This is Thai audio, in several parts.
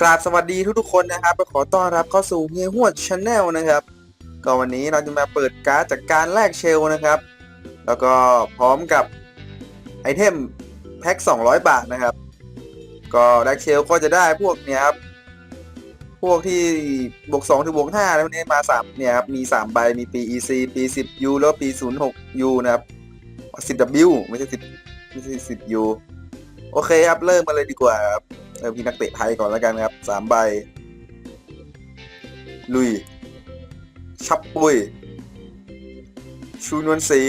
กราบสวัสดีทุกๆคนนะครับขอต้อนรับเข้าสู่เฮียหวดชาแนลนะครับก็วันนี้เราจะมาเปิดการ์ดจากการแลกเชลนะครับ แล้วก็พร้อมกับไอเทมแพ็ค200 บาทนะครับ ก็แลกเชลก็จะได้พวกเนี้ยครับพวกที่บวก2ถึงบวก5แล้วนี้มา3เนี่ยครับมี3ใบมีปี EC ปี 10U แล้วปี 06U นะครับ 10W ไม่ใช่10ไม่ใช่ 10U โอเคครับเริ่มมาเลยดีกว่าครับ เริ่มที่นักเตะไทยก่อนแล้วกันครับสามใบ ลุย ชับปุย ชูนวลศรี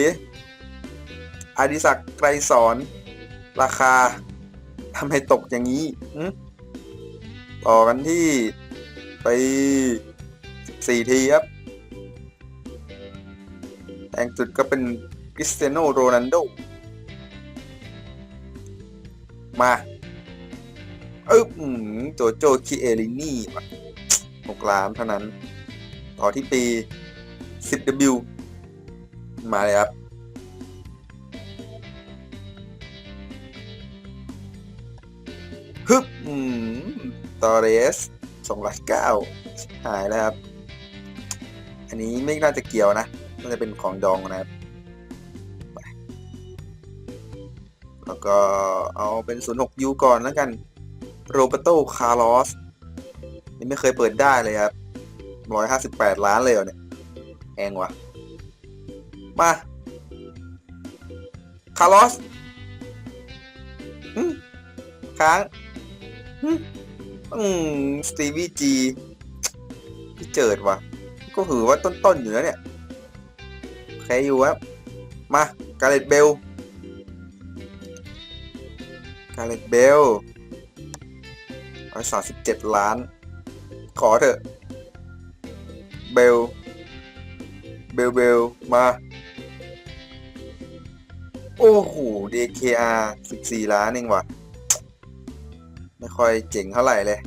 อดิศักดิ์ไกรสอน ราคาทำให้ตกอย่างนี้ต่อกันที่ไปสี่ทีครับแรงสุดก็เป็นคริสเตียโนโรนัลโด มา อึ๊บอืมโจโจคิเอลินี่หกล้านเท่านั้น ต่อที่ปี 10W มาเลยครับ ฮึบอืมตอเรสสองล้านเก้าหายแล้วครับ อันนี้ไม่น่าจะเกี่ยวนะ น่าจะเป็นของดองนะครับ แล้วก็เอาเป็น 06U ก่อนแล้วกัน โรเบโตคาร์ลอสนี่ไม่เคยเปิดได้เลยครับ158ล้านเลยเนี่ยแองว่ะ มาคาร์ลอสอค้างอืมสตีวีจีพี่เจิดว่ะ ก็ถือว่าต้นๆอยู่แล้วเนี่ยโอเคอยู่ครับ มา กาเลตเบล กาเลตเบล ร้อยสามสิบเจ็ดล้าน ขอเถอะ เบล เบลเบลมา โอ้โห DKR สิบสี่ล้านเองว่ะ ไม่ค่อยเจ๋งเท่าไหร่เลย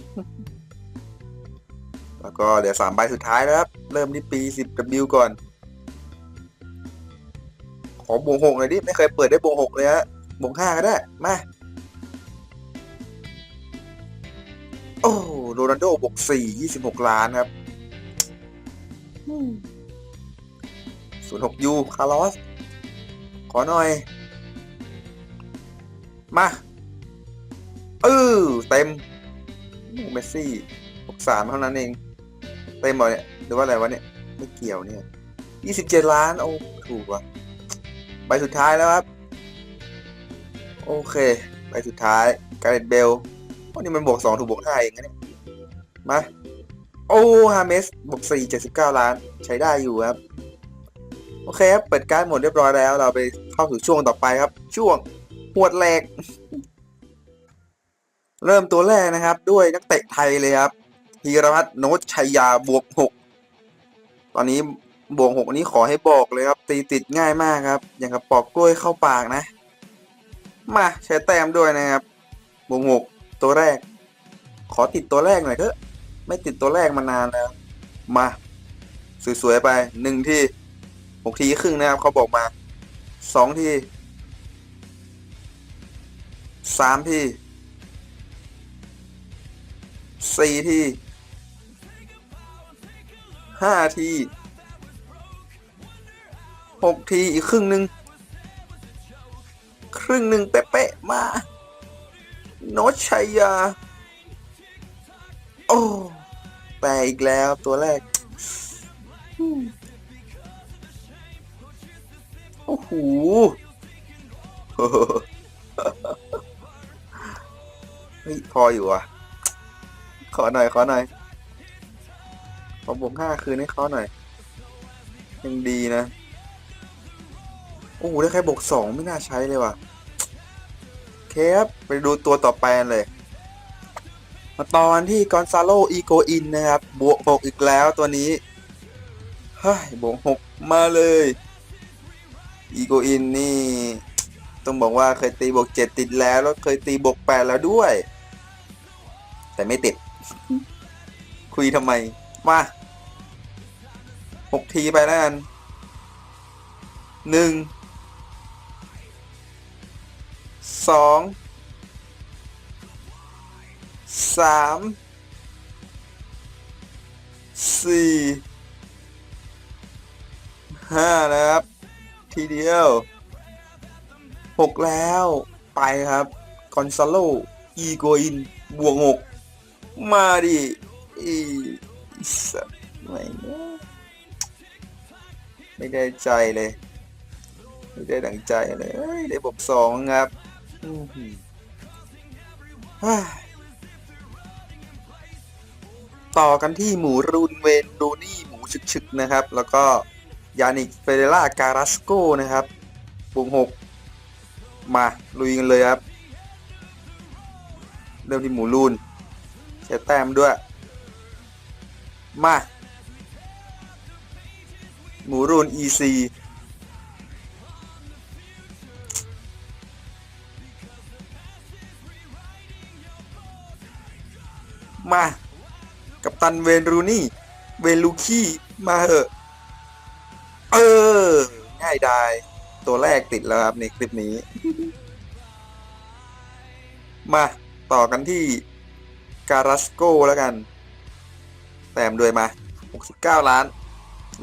แล้วก็เดี๋ยวสามใบสุดท้ายแล้วครับ เริ่มที่ปี 10W ก่อน ขอบวงหกหน่อยดิ ไม่เคยเปิดได้บวงหกเลยฮะบวงห้าก็ได้ มา โอ้โรนัลโดบวกสี่ยี่สิบหกล้านครับศูนย์หกยูคาร์ลอส ขอหน่อย มาเออเต็มเมสซี่บวกสามเท่านั้นเอง เต็มบ่เนี่ยหรือว่าอะไรวะเนี่ย ไม่เกี่ยวเนี่ยยี่สิบเจ็ดล้าน โอ้ ถูกว่ะใบสุดท้ายแล้วครับ โอเค ใบสุดท้าย การ์เรตเบล วันนี้มันบวกสองถูกบวกห้าเองนะเนี่ยมาโอ้ฮาเมสบวกสี่เจ็ดสิบเก้าล้านใช้ได้อยู่ครับ โอเคครับ เปิดการ์ดหมดเรียบร้อยแล้ว เราไปเข้าสู่ช่วงต่อไปครับ ช่วงหวดแหลก เริ่มตัวแรกนะครับ ด้วยนักเตะไทยเลยครับธีรพัฒน์โนชชัยยาบวกหกตอนนี้บวกหกนี้ขอให้บอกเลยครับ ตีติดง่ายมากครับ อย่างกับปอกกล้วยเข้าปากนะ มาใช้แต้มด้วยนะครับบวกหก ตัวแรก ขอติดตัวแรกหน่อยเถอะ ไม่ติดตัวแรกมานานแล้ว มา สวยๆไปหนึ่งที่หกทีครึ่งนะครับเขาบอกมาสองทีสามทีสี่ทีห้าทีหกทีอีกครึ่งหนึ่งครึ่งหนึ่งเป๊ะๆมา โนชัยยา โอ้แต่อีกแล้วตัวแรก โอ้โหเฮ้ยพออยู่อะ ขอหน่อย ขอหน่อยขอบวกห้าคืนให้เขาหน่อย ยังดีนะ โอ้โหได้แค่บวกสองไม่น่าใช้เลยว่ะ เคครับ ไปดูตัวต่อไปเลย มาตอนที่กอนซาโลอีโกอินนะครับ บวกหกอีกแล้วตัวนี้เฮ้ยบวกหกมาเลยอีโกอินนี่ ต้องบอกว่าเคยตีบวกเจ็ดติดแล้ว แล้วเคยตีบวกแปดแล้วด้วย แต่ไม่ติด คุยทำไม มาหกทีไปแล้วกันหนึ่ง สองสามสี่ห้านะครับ ทีเดียวหกแล้วไปครับคอนซาโลอีโกอินบวกหกมาดิอีสัตว์ไม่นะไม่ได้ใจเลย ไม่ได้ดังใจเลยเอ้ยได้บวกสองครับ อื้อหือฮ่าต่อกันที่หมูรูนเวนดูนี่หมูฉึกๆนะครับ แล้วก็ยานิกเฟเดล่าการาสโกนะครับบวกหกมาลุยกันเลยครับ เริ่มที่หมูรูนใช้แต้มด้วย มา หมูรูน EC มา กับตันเวนรูนี่ เวนลูคี้มาเหอะ เออ ง่ายดาย ตัวแรกติดแล้วครับในคลิปนี้ มาต่อกันที่การัสโกแล้วกัน แต้มด้วยมา 69 ล้าน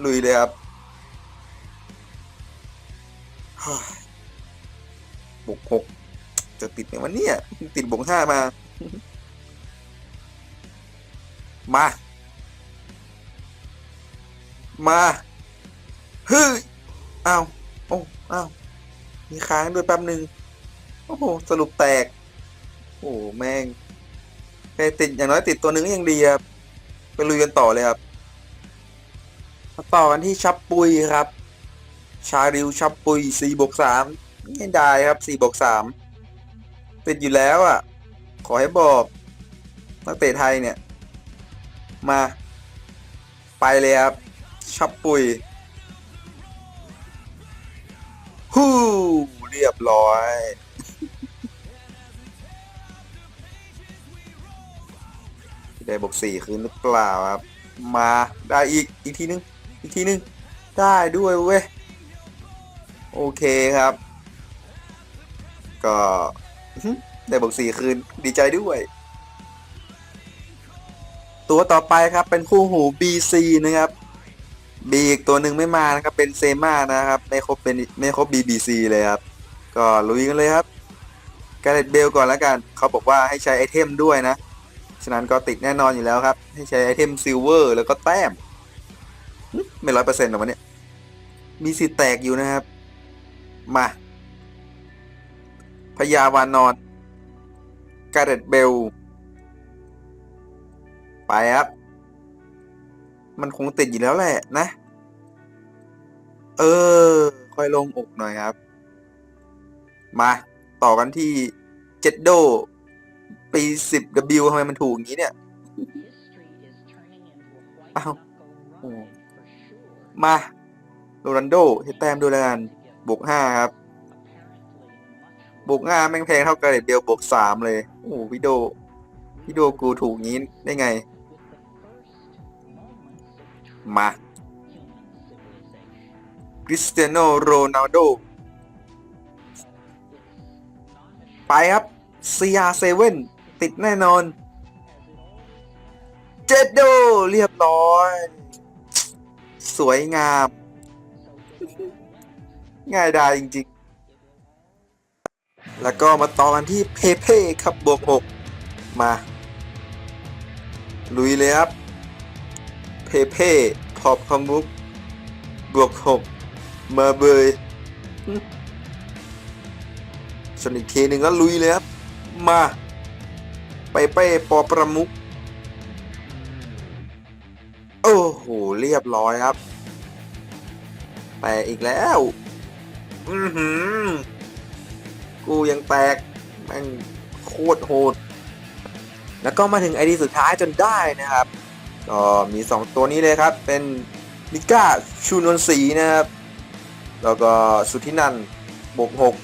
ลุยเลยครับบวกหกจะติดไหมวันนี้ติดบวกห้ามา มา มาเฮ้ยอ้าวโอ้อ้าวมีค้างด้วยแป๊บหนึ่งโอ้โหสรุปแตก โอ้โหแม่งแค่ติดอย่างน้อยติดตัวหนึ่งก็ยังดีครับไปลุยกันต่อเลยครับมาต่อกันที่ชับปุยครับ ชาริวชับปุย4บวก3ไม่ได้ครับ4บวก3ติดอยู่แล้วอะ ขอให้บอกนักเตะไทยเนี่ย มา ไปเลยครับชับปุยฮู้เรียบร้อย ได้บวกสี่คืนหรือเปล่าครับ มาได้อีก อีกทีนึง อีกทีนึง ได้ด้วยเว้ย โอเคครับ ก็ได้บวกสี่คืนดีใจด้วย ตัวต่อไปครับเป็นคู่หู BC นะครับ B อีกตัวหนึ่งไม่มานะครับ เป็นเซมานะครับไม่ครบเป็นไม่ครบ BBC เลยครับ ก็ลุยกันเลยครับการเดเบลก่อนแล้วกันเขาบอกว่าให้ใช้ไอเทมด้วยนะ ฉะนั้นก็ติดแน่นอนอยู่แล้วครับ ให้ใช้ไอเทมซิลเวอร์แล้วก็แต้มไม่ร้อยเปอร์เซ็นต์หรอกวะเนี่ยมีสิทธิ์แตกอยู่นะครับ มาพยาวานนอนการเดเบล ไปครับ มันคงติดอยู่แล้วแหละนะ เออ ค่อยลงอกหน่อยครับ มา ต่อกันที่เจ็ดโด ปี 10W ทำไมมันถูกอย่างนี้เนี่ยเอ้าโอ้มาโรนันโดเฮดแต้มด้วยแลกันบวกห้าครับ บวกห้าแม่งแพงเท่ากันเบลบวกสามเลย โอ้พี่โดพี่โดกูถูกงี้ได้ไง มาคริสเตียโนโรนัลโด ไปครับ CR7 ติดแน่นอน เจ็ดโดเรียบร้อย สวยงาม ง่ายดายจริง ๆ แล้วก็มาต่อกันที่เพเพ่ครับบวกหกมา ลุยเลยครับ เพเพ่พอบคอมบุกบวกหกมาเบยส่วนอีกทีหนึ่งก็ลุยเลยครับ มาไปเป้ปอประมุก โอ้โห เรียบร้อยครับ แตกอีกแล้ว อือหือ กูยังแตกแม่งโคตรโหด แล้วก็มาถึงไอดีสุดท้ายจนได้นะครับ ก็มี 2 ตัวนี้เลยครับ เป็นนิก้าชูนวลศรีนะครับ แล้วก็สุทธินันบกหก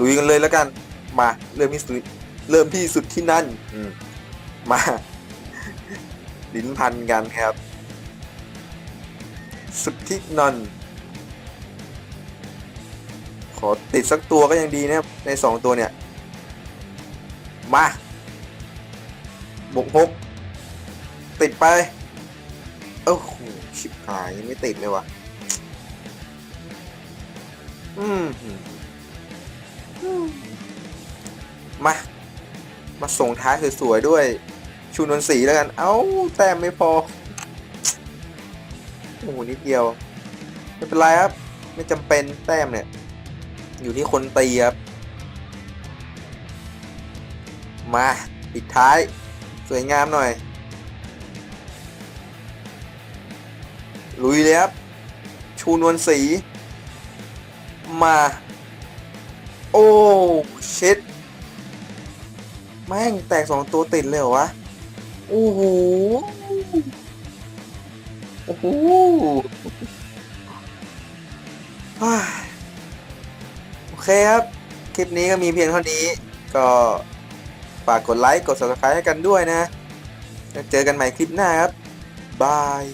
ลุยกันเลยแล้วกัน มาเริ่มที่สุดเริ่มที่สุดที่นั่นอืมมา ลิ้นพันกันครับ สุดที่นันขอติดสักตัวก็ยังดีนะครับในสองตัวเนี่ย มาบกหก ติดไปโอ้โหชิบหายยังไม่ติดเลยว่ะ อืมมา มาส่งท้ายสวยๆด้วย ชูนนทรีแล้วกัน เอ้า แต้มไม่พอ โอ้โหนิดเดียว ไม่เป็นไรครับ ไม่จำเป็นแต้มเนี่ย อยู่ที่คนตีครับ มา ปิดท้าย สวยงามหน่อย ลุยเลยครับ ชูนวลสี มา โอ้ชิดแม่งแตกสองตัวติดเลยเหรอวะ โอ้โห โอ้โหโอเคครับ คลิปนี้ก็มีเพียงเท่านี้ ก็ฝากกดไลค์ กด subscribe ให้กันด้วยนะแล้วเจอกันใหม่คลิปหน้าครับ บาย